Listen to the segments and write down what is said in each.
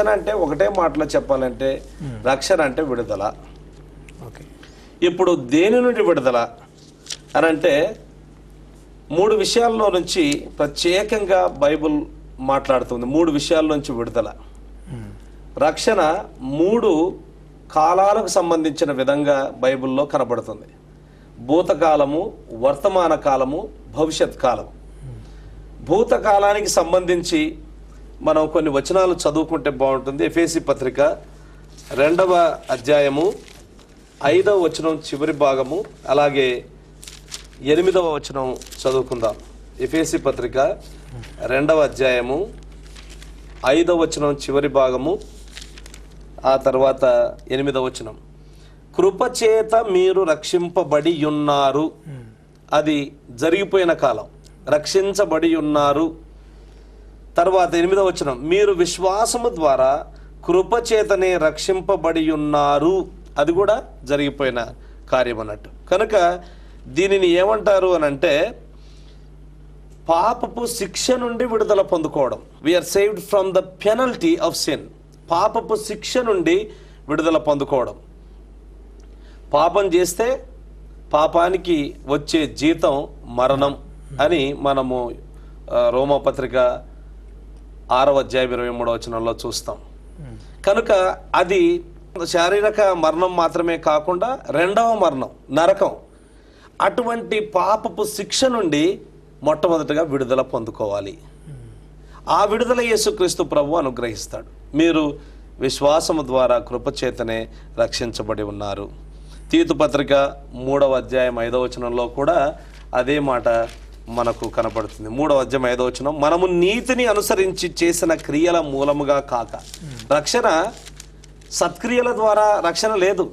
రక్షణ అంటే ఒకటే మాటలో చెప్పాలంటే రక్షణ అంటే విడుదల. ఓకే. ఇప్పుడు దేని నుండి విడుదల? అని అంటే మూడు విషయాల్లో నుంచి ప్రత్యేకంగా బైబుల్ మాట్లాడుతుంది. మూడు విషయాల నుంచి విడుదల. రక్షణ మూడు కాలాలకు సంబంధించిన విధంగా బైబిల్లో కనబడుతుంది. భూతకాలము వర్తమాన కాలము భవిష్యత్ కాలం భూతకాలానికి సంబంధించి మనం కొన్ని వచనాలు చదువుకుంటే బాగుంటుంది. ఎఫేసి పత్రిక రెండవ అధ్యాయము ఐదవ వచనం చివరి భాగము అలాగే ఎనిమిదవ వచనం చదువుకుందాం. ఎఫేసి పత్రిక రెండవ అధ్యాయము ఐదవ వచనం చివరి భాగము ఆ తర్వాత ఎనిమిదవ వచనం. కృపచేత మీరు రక్షింపబడి ఉన్నారు అది జరిగిపోయిన కాలం. రక్షించబడి ఉన్నారు తర్వాత ఎనిమిదవ వచనం. మీరు విశ్వాసము ద్వారా కృపచేతనే రక్షింపబడి ఉన్నారు అది కూడా జరిగిపోయిన కార్యం అన్నట్టు కనుక దీనిని ఏమంటారు అని అంటే పాపపు శిక్ష నుండి విడుదల పొందుకోవడం. We are saved from the penalty of sin పాపపు శిక్ష నుండి విడుదల పొందుకోవడం. పాపం చేస్తే పాపానికి వచ్చే జీతం మరణం అని మనము రోమపత్రిక ఆరవ అధ్యాయం ఇరవై మూడవ వచనంలో చూస్తాం. కనుక అది శారీరక మరణం మాత్రమే కాకుండా రెండవ మరణం నరకం. అటువంటి పాపపు శిక్ష నుండి మొట్టమొదటిగా విడుదల పొందుకోవాలి. ఆ విడుదల యేసుక్రీస్తు ప్రభు అనుగ్రహిస్తాడు. మీరు విశ్వాసము ద్వారా కృపచేతనే రక్షించబడి ఉన్నారు. తీతుపత్రిక మూడవ అధ్యాయం ఐదవ వచనంలో కూడా అదే మాట మనకు కనపడుతుంది. మూడవ అధ్యయం ఐదవ వచనం మనము నీతిని అనుసరించి చేసిన క్రియల మూలముగా కాక. రక్షణ సత్క్రియల ద్వారా రక్షణ లేదు.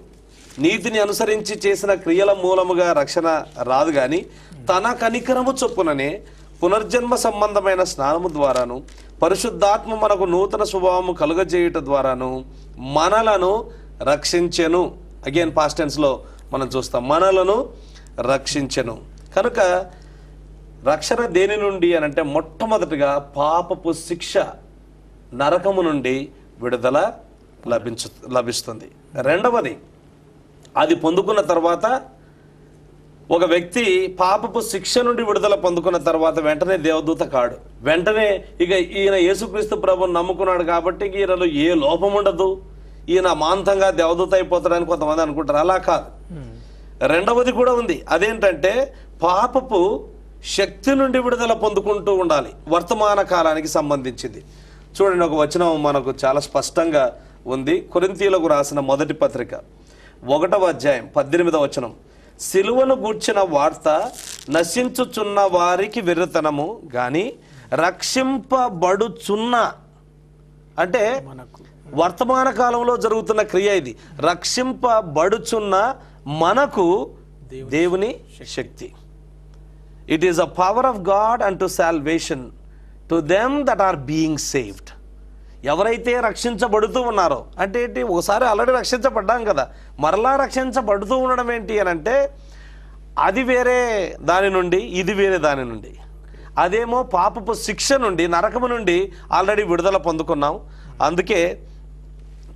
నీతిని అనుసరించి చేసిన క్రియల మూలముగా రక్షణ రాదు కానీ తన కనికరము చొప్పుననే పునర్జన్మ సంబంధమైన స్నానము ద్వారాను పరిశుద్ధాత్మ మనకు నూతన స్వభావము కలుగజేయుట ద్వారాను మనలను రక్షించెను. అగైన్ పాస్టెన్స్లో మనం చూస్తాం. మనలను రక్షించెను. కనుక రక్షణ దేని నుండి అని అంటే మొట్టమొదటిగా పాపపు శిక్ష నరకము నుండి విడుదల లభించు లభిస్తుంది. రెండవది అది పొందుకున్న తర్వాత ఒక వ్యక్తి పాపపు శిక్ష నుండి విడుదల పొందుకున్న తర్వాత వెంటనే దేవదూత కాడు. వెంటనే ఇక ఈయన యేసుక్రీస్తు ప్రభుని నమ్ముకున్నాడు కాబట్టి ఈయనలో ఏ లోపం ఉండదు. ఈయన మాంతంగా దేవదూత అయిపోతాడని కొంతమంది అనుకుంటారు. అలా కాదు. రెండవది కూడా ఉంది. అదేంటంటే పాపపు శక్తి నుండి విడుదల పొందుకుంటూ ఉండాలి. వర్తమాన కాలానికి సంబంధించింది. చూడండి ఒక వచనం మనకు చాలా స్పష్టంగా ఉంది. కొరింతీలకు రాసిన మొదటి పత్రిక ఒకటవ అధ్యాయం పద్దెనిమిదవ వచనం. సిలువను గూర్చిన వార్త నశించుచున్న వారికి వెర్రితనము గాని రక్షింపబడుచున్న అంటే మనకు. వర్తమాన కాలంలో జరుగుతున్న క్రియ ఇది. రక్షింపబడుచున్న మనకు దేవుని శక్తి. It is a power of God and to salvation to them that are being saved ఎవరైతే రక్షించబడుతూ ఉన్నారో అంటే ఏంటి ఒకసారి ఆల్రెడీ రక్షించబడ్డాం కదా. మరలా రక్షించబడుతూ ఉండడం ఏంటి అని అంటే అది వేరే దాని నుండి ఇది వేరే దాని నుండి. అదేమో పాపపు శిక్ష నుండి నరకము నుండి ఆల్రెడీ విడుదల పొందుకున్నాం. అందుకే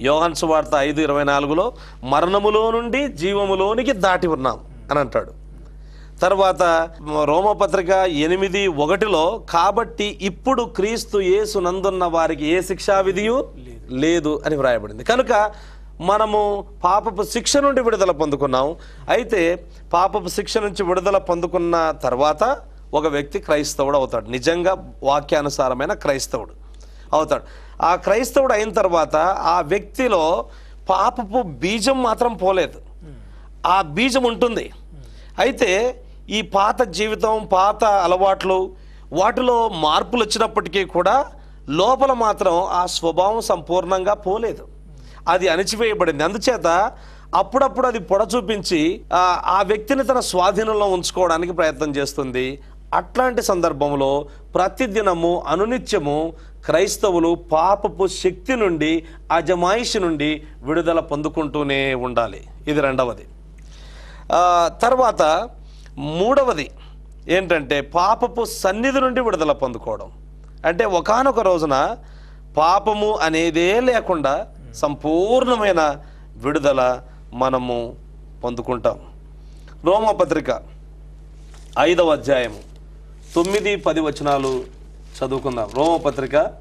యోహాన్ సువార్త ఐదు ఇరవై నాలుగులో మరణములో నుండి జీవములోనికి దాటి ఉన్నాం అని అంటాడు. తర్వాత రోమపత్రిక ఎనిమిది ఒకటిలో కాబట్టి ఇప్పుడు క్రీస్తు యేసు నందున్న వారికి ఏ శిక్షా విధియు లేదు అని వ్రాయబడింది. కనుక మనము పాపపు శిక్ష నుండి విడుదల పొందుకున్నాం. అయితే పాపపు శిక్ష నుంచి విడుదల పొందుకున్న తర్వాత ఒక వ్యక్తి క్రైస్తవుడు అవుతాడు. నిజంగా వాక్యానుసారమైన క్రైస్తవుడు అవుతాడు. ఆ క్రైస్తవుడు అయిన తర్వాత ఆ వ్యక్తిలో పాపపు బీజం మాత్రం పోలేదు. ఆ బీజం ఉంటుంది. అయితే ఈ పాత జీవితం పాత అలవాట్లు వాటిలో మార్పులు వచ్చినప్పటికీ కూడా లోపల మాత్రం ఆ స్వభావం సంపూర్ణంగా పోలేదు. అది అణిచివేయబడింది. అందుచేత అప్పుడప్పుడు అది పొడ చూపించి ఆ, వ్యక్తిని తన స్వాధీనంలో ఉంచుకోవడానికి ప్రయత్నం చేస్తుంది. అట్లాంటి సందర్భంలో ప్రతిదినము అనునిత్యము క్రైస్తవులు పాపపు శక్తి నుండి అజమాయిషి నుండి విడుదల పొందుకుంటూనే ఉండాలి. ఇది రెండవది. తర్వాత మూడవది ఏంటంటే పాపపు సన్నిధి నుండి విడుదల పొందుకోవడం. అంటే ఒకానొక రోజున పాపము అనేదే లేకుండా సంపూర్ణమైన విడుదల మనము పొందుకుంటాం. రోమపత్రిక ఐదవ అధ్యాయము తొమ్మిది పది వచనాలు చదువుకుందాం. రోమపత్రిక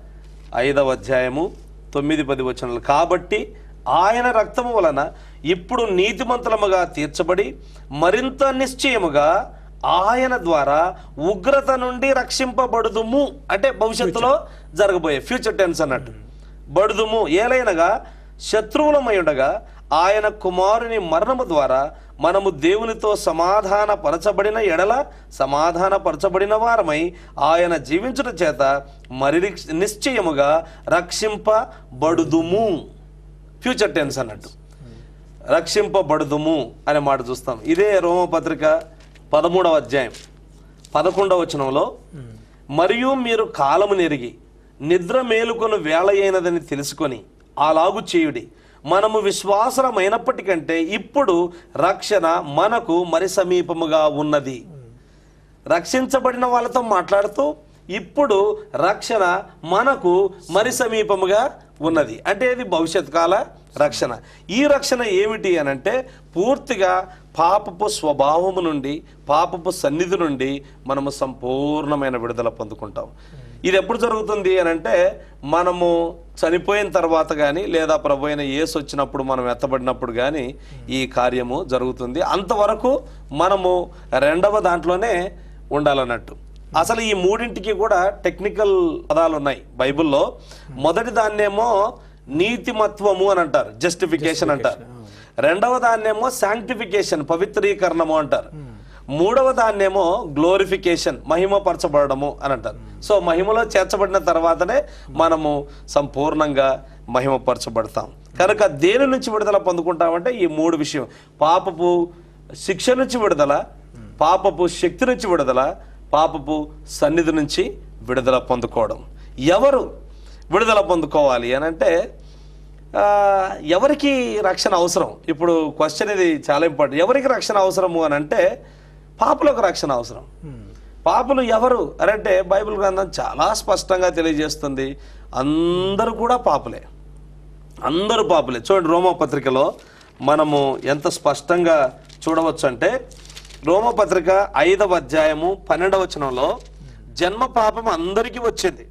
ఐదవ అధ్యాయము తొమ్మిది పది వచనాలు. కాబట్టి ఆయన రక్తము వలన ఇప్పుడు నీతిమంతులముగా తీర్చబడి మరింత నిశ్చయముగా ఆయన ద్వారా ఉగ్రత నుండి రక్షింపబడుదుము. అంటే భవిష్యత్తులో జరగబోయే ఫ్యూచర్ టెన్స్ అన్నట్టు. బడుదుము. ఏలైనగా శత్రువులమై ఉండగా ఆయన కుమారుని మరణము ద్వారా మనము దేవునితో సమాధాన పరచబడిన ఎడల సమాధాన పరచబడిన వారమై ఆయన జీవించుట చేత మరి నిశ్చయముగా రక్షింపబడుదుము. ఫ్యూచర్ టెన్స్ అన్నట్టు. రక్షింపబడుదుము అనే మాట చూస్తాం. ఇదే రోమపత్రిక పదమూడవ అధ్యాయం. పదకొండవ వచనంలో మరియు మీరు కాలము నెరిగి నిద్ర మేలుకొని వేళ అయినదని తెలుసుకొని అలాగు చేయుడి. మనము విశ్వాసరమైనప్పటికంటే ఇప్పుడు రక్షణ మనకు మరి సమీపముగా ఉన్నది. రక్షించబడిన వాళ్ళతో మాట్లాడుతూ ఇప్పుడు రక్షణ మనకు మరి సమీపముగా ఉన్నది. అంటే ఇది భవిష్యత్ కాల రక్షణ. ఈ రక్షణ ఏమిటి అని అంటే పూర్తిగా పాపపు స్వభావము నుండి పాపపు సన్నిధి నుండి మనము సంపూర్ణమైన విడుదల పొందుకుంటాం. ఇది ఎప్పుడు జరుగుతుంది అని అంటే మనము చనిపోయిన తర్వాత కానీ లేదా ప్రభు అయిన ఏసు వచ్చినప్పుడు మనం ఎత్తబడినప్పుడు కానీ ఈ కార్యము జరుగుతుంది. అంతవరకు మనము రెండవ దాంట్లోనే ఉండాలన్నట్టు. అసలు ఈ మూడింటికి కూడా టెక్నికల్ పదాలు ఉన్నాయి బైబిల్లో. మొదటి దాన్నేమో నీతిమత్వము అని అంటారు జస్టిఫికేషన్ అంటారు. రెండవ దాన్నేమో శాంక్టిఫికేషన్ పవిత్రీకరణము అంటారు. మూడవ దాన్నేమో గ్లోరిఫికేషన్ మహిమపరచబడము అని అంటారు. సో మహిమలో చేర్చబడిన తర్వాతనే మనము సంపూర్ణంగా మహిమపరచబడతాం. కనుక దేని నుంచి విడుదల పొందుకుంటామంటే ఈ మూడు విషయం. పాపపు శిక్ష నుంచి విడుదల పాపపు శక్తి నుంచి విడుదల పాపపు సన్నిధి నుంచి విడుదల పొందుకోవడం. ఎవరు విడుదల పొందుకోవాలి అని అంటే ఎవరికి రక్షణ అవసరం? ఇప్పుడు క్వశ్చన్ ఇది చాలా ఇంపార్టెంట్ ఎవరికి రక్షణ అవసరము అని అంటే పాపులకు రక్షణ అవసరం. పాపులు ఎవరు అని అంటే బైబిల్ గ్రంథం చాలా స్పష్టంగా తెలియజేస్తుంది. అందరూ కూడా పాపులే. అందరూ పాపులే. చూడండి రోమపత్రికలో మనము ఎంత స్పష్టంగా చూడవచ్చు అంటే రోమపత్రిక ఐదవ అధ్యాయము పన్నెండవ వచనంలో జన్మ పాపం అందరికీ వచ్చింది.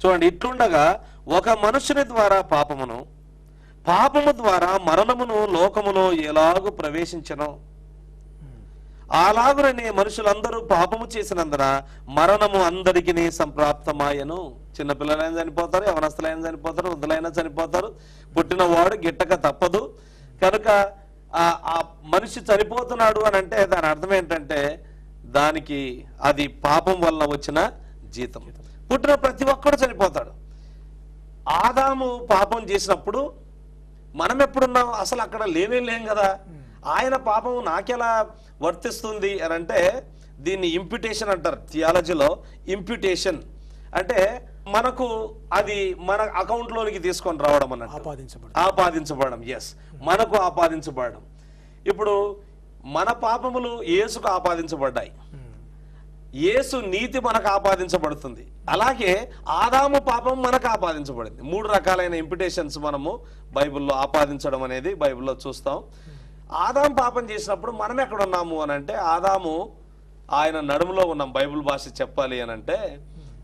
చూడండి ఇట్లుండగా ఒక మనుషుని ద్వారా పాపమును పాపము ద్వారా మరణమును లోకములో ఎలాగూ ప్రవేశించను? అలాగుననే మనుషులందరూ పాపము చేసినందున మరణము అందరికీ సంప్రాప్తమాయను. చిన్నపిల్లలైనా చనిపోతారు యవనస్తులైనా చనిపోతారు వృద్ధులైనా చనిపోతారు పుట్టినవాడు గిట్టక తప్పదు. కనుక ఆ మనిషి చనిపోతున్నాడు అని అంటే దాని అర్థం ఏంటంటే దానికి అది పాపం వల్ల వచ్చిన జీతం. పుట్టిన ప్రతి ఒక్కడు చనిపోతాడు. ఆదాము పాపం చేసినప్పుడు మనం ఎప్పుడున్నాం? అసలు అక్కడ లేనే లేం కదా. ఆయన పాపం నాకెలా వర్తిస్తుంది అని అంటే దీన్ని ఇంప్యుటేషన్ అంటారు. థియాలజీలో ఇంప్యుటేషన్. అంటే మనకు అది మన అకౌంట్లోనికి తీసుకొని రావడం అన్నట్టు. ఆపాదించబడు ఆపాదించబడడం ఎస్ మనకు ఆపాదించబడడం. ఇప్పుడు మన పాపములు యేసుకు ఆపాదించబడ్డాయి. యేసు నీతి మనకు ఆపాదించబడుతుంది. అలాగే ఆదాము పాపం మనకు ఆపాదించబడింది. మూడు రకాలైన ఇంపిటేషన్స్ మనము బైబిల్లో ఆపాదించడం అనేది బైబిల్లో చూస్తాం. ఆదాం పాపం చేసినప్పుడు మనం ఎక్కడ ఉన్నాము అని అంటే ఆదాము ఆయన నడుములో ఉన్నాం బైబిల్ భాష చెప్పాలి అని అంటే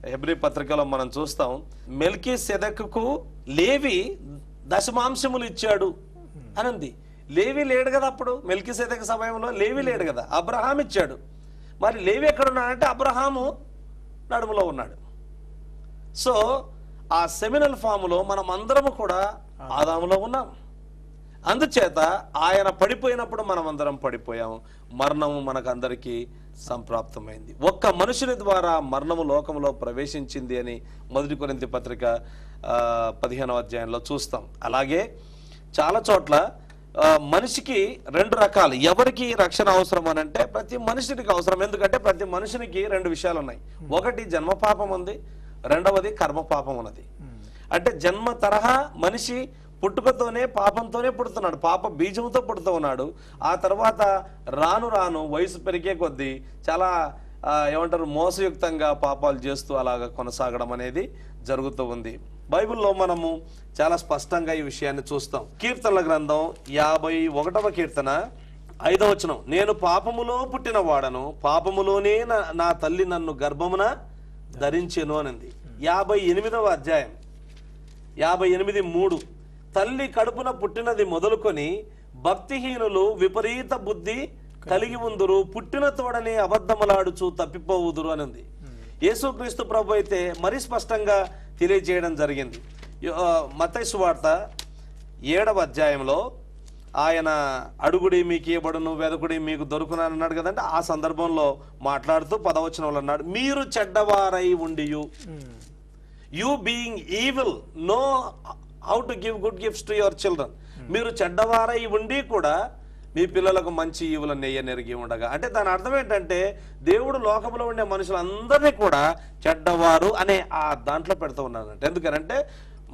హెబ్రి పత్రికలో మనం చూస్తాం మెల్కీ సెదక్కు లేవి దశమాంశములు ఇచ్చాడు అని ఉంది లేవి లేడు కదా అప్పుడు? మెల్కీ సెదక సమయంలో లేవి లేడు కదా? అబ్రహాం ఇచ్చాడు. మరి లేవి ఎక్కడ ఉన్నాడంటే అబ్రహాము నడుములో ఉన్నాడు. సో ఆ సెమినల్ ఫాములో మనం అందరము కూడా ఆదాములో ఉన్నాం. అందుచేత ఆయన పడిపోయినప్పుడు మనం అందరం పడిపోయాము మరణము మనకు అందరికీ సంప్రాప్తమైంది. ఒక్క మనుషుని ద్వారా మరణము లోకంలో ప్రవేశించింది అని మొదటి కొరింథీ పత్రిక ఆ, పదిహేనవ అధ్యాయంలో చూస్తాం. అలాగే చాలా చోట్ల మనిషికి రెండు రకాలు. ఎవరికి రక్షణ అవసరం అని అంటే ప్రతి మనుషునికి అవసరం. ఎందుకంటే ప్రతి మనుషునికి రెండు విషయాలు ఉన్నాయి ఒకటి జన్మ పాపం ఉంది. రెండవది కర్మ పాపం ఉన్నది. అంటే జన్మ తరహా మనిషి పుట్టుకతోనే పాపంతోనే పుడుతున్నాడు. పాప బీజంతో పుడుతూ ఉన్నాడు. ఆ తర్వాత రాను రాను వయసు పెరిగే కొద్దీ చాలా ఏమంటారు మోసయుక్తంగా పాపాలు చేస్తూ అలాగ కొనసాగడం అనేది జరుగుతూ ఉంది. బైబిల్లో మనము చాలా స్పష్టంగా ఈ విషయాన్ని చూస్తాం. కీర్తనల గ్రంథం యాభై ఒకటవ కీర్తన ఐదవ వచనం. నేను పాపములో పుట్టిన వాడను పాపములోనే నా- నా తల్లి నన్ను గర్భమున ధరించెను అనింది. యాభై ఎనిమిదవ అధ్యాయం. యాభై ఎనిమిది మూడు. తల్లి కడుపున పుట్టినది మొదలుకొని భక్తిహీనులు విపరీత బుద్ధి కలిగి ఉందురు పుట్టిన తోడని అబద్ధములాడుచు తప్పిపోవుదురు అని ఉంది యేసుక్రీస్తు ప్రభు అయితే మరీ స్పష్టంగా తెలియజేయడం జరిగింది. మతైసు వార్త ఏడవ అధ్యాయంలో ఆయన అడుగుడి మీకు ఇవ్వబడును వెదకుడి మీకు దొరుకును అని అన్నాడు కదంటే ఆ సందర్భంలో మాట్లాడుతూ పదవచనంలో అన్నాడు మీరు చెడ్డవారై ఉండియు. You being evil know how to give good gifts to your children మీరు చెడ్డవారై ఉండి కూడా మీ పిల్లలకు మంచి ఈవుల నెయ్య నెరిగి ఉండగా. అంటే దాని అర్థం ఏంటంటే దేవుడు లోకంలో ఉండే మనుషులందరినీ కూడా చెడ్డవారు అనే ఆ దాంట్లో పెడుతూ ఉన్నారంట ఎందుకనంటే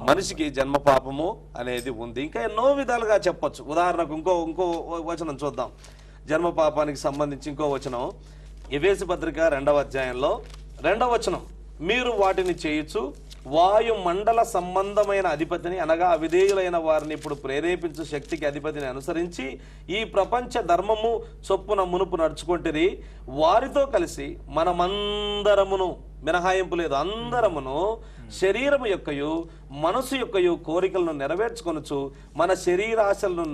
మనిషికి జన్మ పాపము అనేది ఉంది. ఇంకా ఎన్నో విధాలుగా చెప్పొచ్చు. ఉదాహరణకు ఇంకో ఇంకో వచనం చూద్దాం. జన్మ పాపానికి సంబంధించి ఇంకో వచనం. ఎవేసి పత్రిక రెండవ అధ్యాయంలో రెండవ వచనం. మీరు వాటిని చేయొచ్చు వాయుమండల సంబంధమైన అధిపతిని అనగా అవిధేయులైన వారిని ఇప్పుడు ప్రేరేపించు శక్తికి అధిపతిని అనుసరించి ఈ ప్రపంచ ధర్మము చొప్పున మునుపు నడుచుకుంటుంది వారితో కలిసి మనమందరమును మినహాయింపు లేదు అందరమును శరీరము యొక్కయు మనసు యొక్కయు కోరికలను నెరవేర్చుకొనుచు మన శరీరాశలను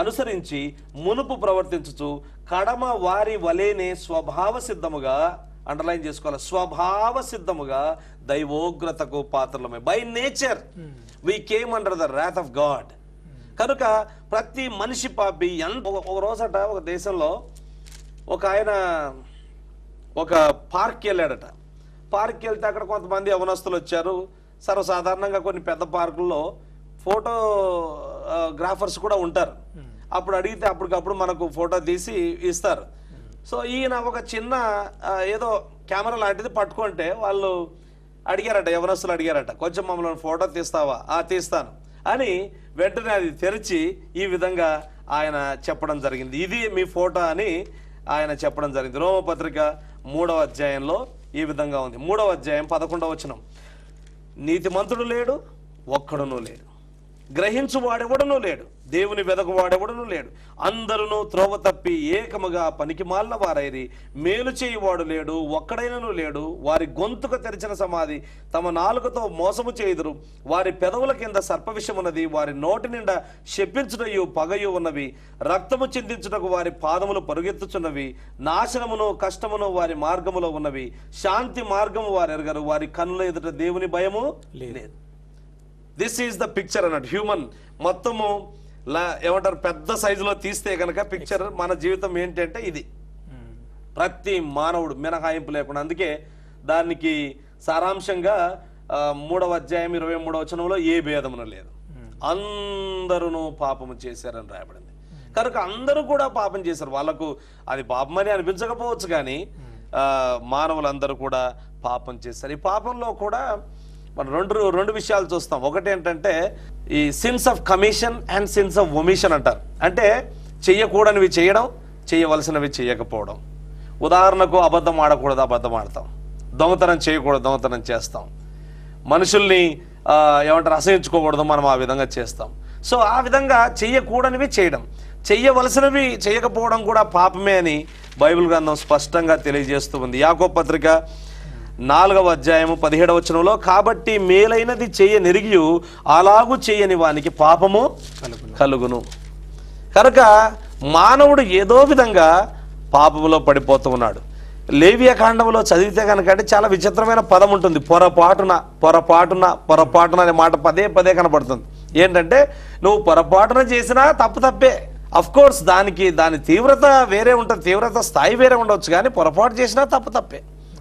అనుసరించి మునుపు ప్రవర్తించుచు కడమ వారి వలేనే స్వభావ సిద్ధముగా అండర్లైన్ చేసుకోవాలి. స్వభావ సిద్ధముగా దైవోగ్రతకు పాత్రలమే. By nature we came under the wrath of God కనుక ప్రతి మనిషి పాపి ఎంత ఒక- రోజట ఒక దేశంలో ఒక ఆయన ఒక పార్క్కి వెళ్ళాడట. పార్క్కి వెళ్తే అక్కడ కొంతమంది యవనస్తులు వచ్చారు. సర్వసాధారణంగా కొన్ని పెద్ద పార్కుల్లో ఫోటో ఆ, గ్రాఫర్స్ కూడా ఉంటారు. అప్పుడు అడిగితే అప్పటికప్పుడు మనకు ఫోటో తీసి ఇస్తారు. సో ఈయన ఒక చిన్న ఏదో కెమెరా లాంటిది పట్టుకుంటే వాళ్ళు అడిగారట యవనస్తులు అడిగారట కొంచెం మమ్మల్ని ఫోటో తీస్తావా? ఆ తీస్తాను. అని వెంటనే అది తెరిచి ఈ విధంగా ఆయన చెప్పడం జరిగింది. ఇది మీ ఫోటో అని ఆయన చెప్పడం జరిగింది. రోమపత్రిక మూడవ అధ్యాయంలో ఈ విధంగా ఉంది. మూడవ అధ్యాయం పదకొండవ వచనం. నీతిమంతుడు లేడు ఒక్కడునూ లేడు. గ్రహించు వాడెవడనూ లేడు. దేవుని వెదకు వాడెవడనూ లేడు. అందరూ త్రోవ తప్పి ఏకముగా పనికి మాలిన వారైరి. మేలు చేయువాడు లేడు ఒక్కడైనను లేడు. వారి గొంతుకు తెరిచిన సమాధి తమ నాలుకతో మోసము చేయుదురు. వారి పెదవుల కింద సర్ప విషమున్నది వారి నోటి నిండా శపించుటయు పగయు ఉన్నవి. రక్తము చిందించుటకు వారి పాదములు పరుగెత్తుచున్నవి. నాశనమును కష్టమును వారి మార్గములో ఉన్నవి. శాంతి మార్గము వారు ఎరగరు వారి కన్నుల ఎదుట దేవుని భయము లేదు. దిస్ ఈజ్ ద పిక్చర్ అన్నట్టు. హ్యూమన్ మొత్తము ఏమంటారు? పెద్ద సైజులో తీస్తే కనుక పిక్చర్ మన జీవితం ఏంటంటే ఇది. ప్రతి మానవుడు మినహాయింపు లేకుండా. అందుకే దానికి సారాంశంగా మూడవ అధ్యాయం ఇరవై మూడవ వచనంలో ఏ భేదమును లేదు. అందరూ పాపము చేశారని రాయబడింది. కనుక అందరూ కూడా పాపం చేశారు. వాళ్ళకు అది పాపం అని అనిపించకపోవచ్చు కానీ మానవులందరూ కూడా పాపం చేశారు. ఈ పాపంలో కూడా మనం రెండు రెండు విషయాలు చూస్తాం. ఒకటి ఏంటంటే ఈ sins of commission and sins of omission అంటారు. అంటే చేయకూడనివి చేయడం చేయవలసినవి చేయకపోవడం ఉదాహరణకు అబద్ధం ఆడకూడదు అబద్ధం ఆడతాం. దొంగతనం చేయకూడదు దొంగతనం చేస్తాం. మనుషుల్ని ఏమంటారు అసహించుకోకూడదు మనం ఆ విధంగా చేస్తాం. సో ఆ విధంగా చేయకూడనివి చేయడం. చెయ్యవలసినవి చేయకపోవడం కూడా పాపమే అని బైబిల్ గ్రంథం స్పష్టంగా తెలియజేస్తూ ఉంది. యాకో పత్రిక నాలుగవ అధ్యాయము పదిహేడవ వచనంలో కాబట్టి మేలైనది చెయ్య నెరిగియు అలాగూ చేయని వానికి పాపము కలుగును. కనుక మానవుడు ఏదో విధంగా పాపములో పడిపోతూ ఉన్నాడు. లేవియ కాండంలో చదివితే కనుక అంటే చాలా విచిత్రమైన పదం ఉంటుంది. పొరపాటున పొరపాటున పొరపాటున అనే మాట పదే పదే కనపడుతుంది ఏంటంటే నువ్వు పొరపాటున చేసినా తప్పు తప్పే. అఫ్ కోర్స్ దానికి దాని తీవ్రత వేరే ఉంటుంది. తీవ్రత స్థాయి వేరే ఉండొచ్చు కానీ పొరపాటు చేసినా తప్పు తప్పే.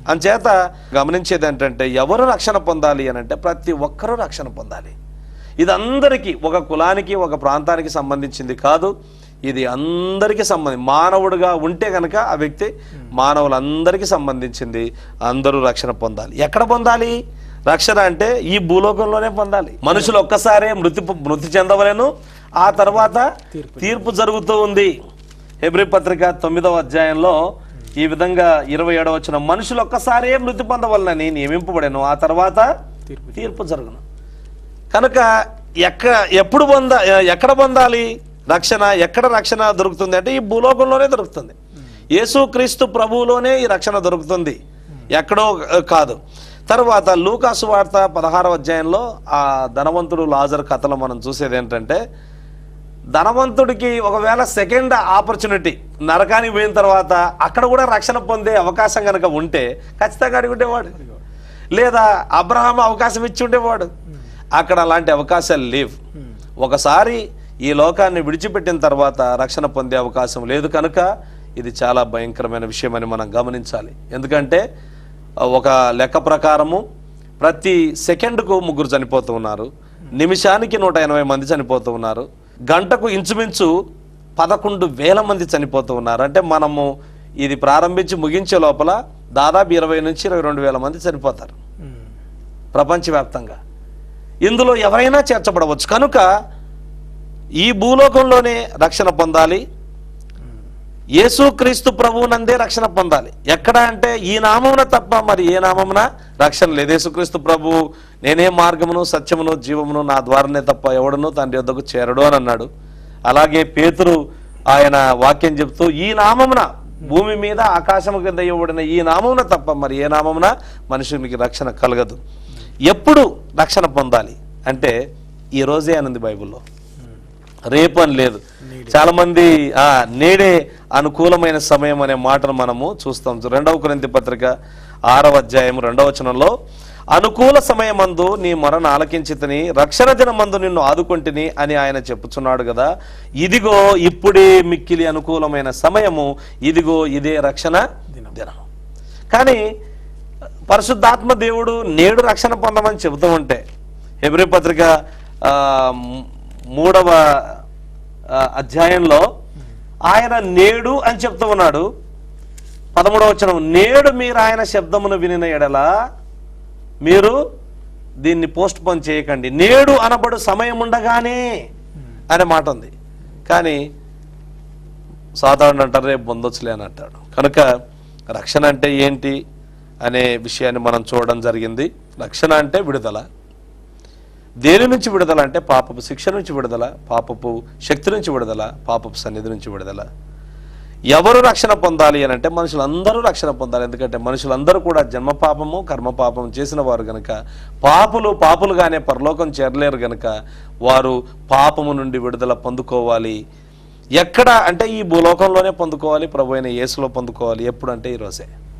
అంచేత గమనించేది ఏంటంటే ఎవరు రక్షణ పొందాలి అని అంటే ప్రతి ఒక్కరూ రక్షణ పొందాలి. ఇది అందరికీ ఒక కులానికి ఒక ప్రాంతానికి సంబంధించింది కాదు. ఇది అందరికీ సంబంధి మానవుడిగా ఉంటే కనుక ఆ వ్యక్తి మానవులందరికీ సంబంధించింది. అందరూ రక్షణ పొందాలి. ఎక్కడ పొందాలి? రక్షణ అంటే ఈ భూలోకంలోనే పొందాలి. మనుషులు ఒక్కసారే మృతి మృతి చెందవలేను. ఆ తర్వాత తీర్పు జరుగుతూ ఉంది. హెబ్రి పత్రిక తొమ్మిదవ అధ్యాయంలో ఈ విధంగా ఇరవై ఏడవ వచ్చిన మనుషులు ఒక్కసారే మృతి పొందవలనని నియమింపబడాను. ఆ తర్వాత తీర్పు. జరుగును. కనుక ఎక్క ఎప్పుడు పొంద ఎక్కడ పొందాలి? రక్షణ ఎక్కడ రక్షణ దొరుకుతుంది? అంటే ఈ భూలోకంలోనే దొరుకుతుంది. యేసుక్రీస్తు ప్రభువులోనే ఈ రక్షణ దొరుకుతుంది. ఎక్కడో కాదు. తర్వాత లూకాసు వార్త పదహారవ అధ్యాయంలో ఆ ధనవంతుడు లాజర్ కథలో మనం చూసేది ఏంటంటే ధనవంతుడికి ఒకవేళ సెకండ్ ఆపర్చునిటీ నరకానికి పోయిన తర్వాత అక్కడ కూడా రక్షణ పొందే అవకాశం కనుక ఉంటే ఖచ్చితంగా అడిగి ఉండేవాడు. లేదా అబ్రహాం అవకాశం ఇచ్చి ఉండేవాడు. అక్కడ అలాంటి అవకాశాలు లేవు. ఒకసారి ఈ లోకాన్ని విడిచిపెట్టిన తర్వాత రక్షణ పొందే అవకాశం లేదు కనుక ఇది చాలా భయంకరమైన విషయమని మనం గమనించాలి. ఎందుకంటే ఒక లెక్క ప్రకారము ప్రతి సెకండ్కు ముగ్గురు చనిపోతూ ఉన్నారు. నిమిషానికి నూట ఎనభై మంది చనిపోతూ ఉన్నారు. గంటకు ఇంచుమించు పదకొండు వేల మంది చనిపోతూ ఉన్నారు. అంటే మనము ఇది ప్రారంభించి ముగించే లోపల దాదాపు ఇరవై నుంచి ఇరవై రెండు వేల మంది చనిపోతారు. ప్రపంచవ్యాప్తంగా. ఇందులో ఎవరైనా చేర్చబడవచ్చు. కనుక ఈ భూలోకంలోనే రక్షణ పొందాలి. యేసుక్రీస్తు ప్రభువునందే రక్షణ పొందాలి. ఎక్కడ అంటే ఈ నామమున తప్ప మరి ఏ నామమున రక్షణ లేదు. యేసుక్రీస్తు ప్రభువు నేనే మార్గమును సత్యమును జీవమును నా ద్వారానే తప్ప ఎవడను తండ్రి వద్దకు చేరడు అని అన్నాడు. అలాగే పేతురు ఆయన వాక్యం చెప్తూ ఈ నామమున భూమి మీద ఆకాశము కింద ఇవ్వబడిన ఈ నామమున తప్ప మరి ఏ నామమున మనుషునికి రక్షణ కలగదు. ఎప్పుడు రక్షణ పొందాలి? అంటే ఈ రోజే అనుంది బైబిల్లో. రేపు అని లేదు. చాలా మంది ఆ నేడే అనుకూలమైన సమయం అనే మాటను మనము చూస్తాం. రెండవ కొరింథీ పత్రిక ఆరవ అధ్యాయం రెండవ వచనంలో అనుకూల సమయమందు నీ మొరను ఆలకించితిని రక్షణ దినమందు నిన్ను ఆదుకుంటుని అని ఆయన చెప్పుచున్నాడు కదా ఇదిగో ఇప్పుడే మిక్కిలి అనుకూలమైన సమయము ఇదిగో ఇదే రక్షణ దినం. కానీ పరిశుద్ధాత్మ దేవుడు నేడు రక్షణ పొందమని చెబుతూ ఉంటే హెబ్రి పత్రిక మూడవ అధ్యాయంలో ఆయన నేడు అని చెప్తూ ఉన్నాడు. పదమూడవ వచనం నేడు మీరు ఆయన శబ్దమును వినిన ఎడల మీరు దీన్ని పోస్ట్ పోన్ చేయకండి. నేడు అనబడు సమయం ఉండగానే అనే మాట ఉంది. కానీ సాధారణ అంటారు రేపు పొందొచ్చులే అని అంటాడు. కనుక రక్షణ అంటే ఏంటి అనే విషయాన్ని మనం చూడడం జరిగింది. రక్షణ అంటే విడుదల. దేని నుంచి విడుదల అంటే పాపపు శిక్ష నుంచి విడుదల పాపపు శక్తి నుంచి విడుదల పాపపు సన్నిధి నుంచి విడుదల. ఎవరు రక్షణ పొందాలి అని అంటే మనుషులందరూ రక్షణ పొందాలి. ఎందుకంటే మనుషులందరూ కూడా జన్మ పాపము కర్మ పాపము చేసిన వారు గనక పాపులు పాపులుగానే పరలోకం చేరలేరు గనక వారు పాపము నుండి విడుదల పొందుకోవాలి. ఎక్కడ అంటే ఈ భూలోకంలోనే పొందుకోవాలి ప్రభు అయిన యేసులో పొందుకోవాలి. ఎప్పుడంటే ఈరోజే ఈ